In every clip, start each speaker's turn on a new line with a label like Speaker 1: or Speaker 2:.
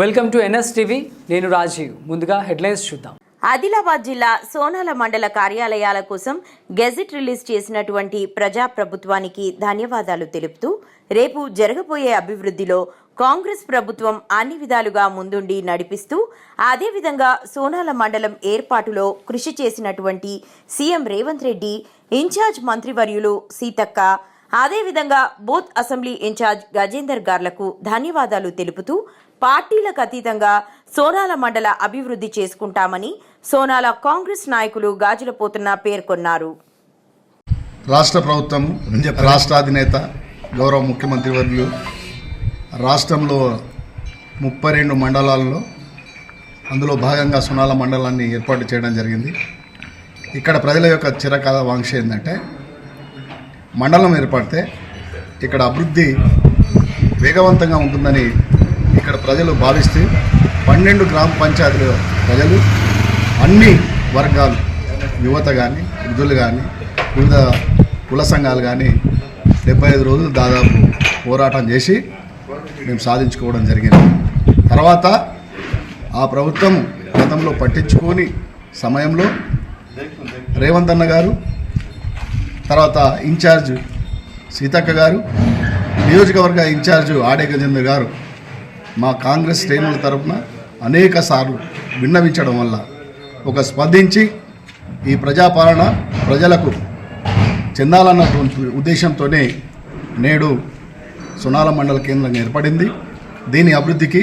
Speaker 1: Welcome to NS TV. నేను రాజీవ్. ముందుగా headlines చూద్దాం.
Speaker 2: ఆదిలాబాద్ జిల్లా సోనాల మండల కార్యాలయాల కోసం గెజిట్ రిలీజ్ చేసినటువంటి ప్రజా ప్రభుత్వానికి ధన్యవాదాలు తెలుపుతూ రేపు జరగబోయే అభివృద్ధిలో కాంగ్రెస్ ప్రభుత్వం అన్ని విధాలుగా ముందుండి నడిపిస్తూ అదేవిధంగా సోనాల మండలం ఏర్పాటులో కృషి చేసినటువంటి సీఎం రేవంత్ రెడ్డి ఇన్ఛార్జ్ మంత్రివర్యులు సీతక్క అదేవిధంగా బూత్ అసెంబ్లీ ఇన్ఛార్జ్ గజేందర్ గార్లకు ధన్యవాదాలు తెలుపుతూ పార్టీలకు అతీతంగా సోనాల మండల అభివృద్ధి చేసుకుంటామని సోనాల కాంగ్రెస్ నాయకులు గాజులపోతున్న పేర్కొన్నారు.
Speaker 3: రాష్ట్ర ప్రభుత్వం రాష్ట్ర అధినేత గౌరవ ముఖ్యమంత్రి వర్యులు రాష్ట్రంలో ముప్పై రెండు మండలాల్లో అందులో భాగంగా సునాల మండలాన్ని ఏర్పాటు చేయడం జరిగింది. ఇక్కడ ప్రజల యొక్క చిరకాల వాంక్ష ఏంటంటే మండలం ఏర్పడితే ఇక్కడ అభివృద్ధి వేగవంతంగా ఉంటుందని ఇక్కడ ప్రజలు భావిస్తూ పన్నెండు గ్రామ పంచాయతీల ప్రజలు అన్ని వర్గాలు యువత కానీ వృద్ధులు కానీ వివిధ కుల సంఘాలు కానీ డెబ్బై ఐదు రోజులు దాదాపు పోరాటం చేసి మేము సాధించుకోవడం జరిగింది. తర్వాత ఆ ప్రభుత్వం గతంలో పట్టించుకొని సమయంలో రేవంత్ అన్న గారు తర్వాత ఇన్ఛార్జ్ సీతక్క గారు నియోజకవర్గ ఇన్ఛార్జ్ ఆడే గారు మా కాంగ్రెస్ శ్రేణుల తరపున అనేక సార్లు విన్నవించడం వల్ల ఒక స్పందించి ఈ ప్రజాపాలన ప్రజలకు చెందాలన్నటువంటి ఉద్దేశంతోనే నేడు సునాల మండల కేంద్రం ఏర్పడింది. దీని అభివృద్ధికి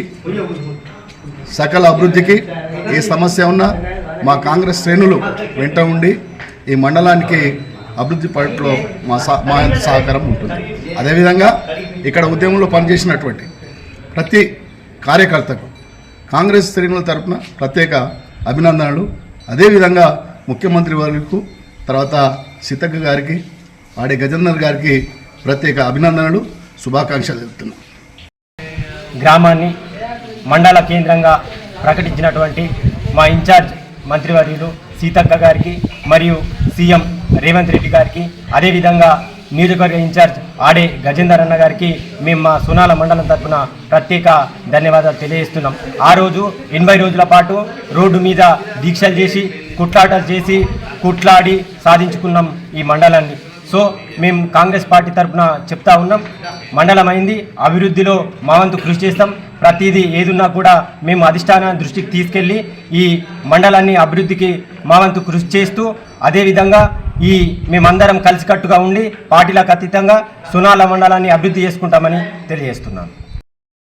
Speaker 3: సకల అభివృద్ధికి ఏ సమస్య ఉన్నా మా కాంగ్రెస్ శ్రేణులు వెంట ఉండి ఈ మండలానికి అభివృద్ధి పట్ల మా సా మా యొక్క సహకారం ఉంటుంది. అదేవిధంగా ఇక్కడ ఉద్యమంలో పనిచేసినటువంటి ప్రతి కార్యకర్తకు కాంగ్రెస్ శ్రేణుల తరపున ప్రత్యేక అభినందనలు. అదేవిధంగా ముఖ్యమంత్రి వారికి తర్వాత సీతక్క గారికి ఆడే గజేందర్ గారికి ప్రత్యేక అభినందనలు. శుభాకాంక్షలు తెలుపుతున్నాను
Speaker 4: గ్రామాన్ని మండల కేంద్రంగా ప్రకటించినటువంటి మా ఇన్ఛార్జ్ మంత్రివర్యులు సీతక్క గారికి మరియు సీఎం రేవంత్ రెడ్డి గారికి అదేవిధంగా నియోజకవర్గ ఇన్ఛార్జ్ ఆడే గజేందర్ అన్న గారికి మేము మా సునాల మండలం తరఫున ప్రత్యేక ధన్యవాదాలు తెలియజేస్తున్నాం. ఆ రోజు ఎనభై రోజుల పాటు రోడ్డు మీద దీక్షలు చేసి కుట్లాటలు చేసి కుట్లాడి సాధించుకున్నాం ఈ మండలాన్ని. సో మేము కాంగ్రెస్ పార్టీ తరఫున చెప్తా ఉన్నాం మండలం అయింది అభివృద్ధిలో మా వంతు కృషి చేస్తాం ప్రతిదీ ఏదున్నా కూడా మేము అధిష్టాన దృష్టికి తీసుకెళ్ళి ఈ మండలాన్ని అభివృద్ధికి మా వంతు కృషి చేస్తూ అదేవిధంగా ఈ మేమందరం కలిసికట్టుగా ఉండి పార్టీలకు అతీతంగా సునాల మండలాన్ని అభివృద్ధి చేసుకుంటామని తెలియజేస్తున్నాను.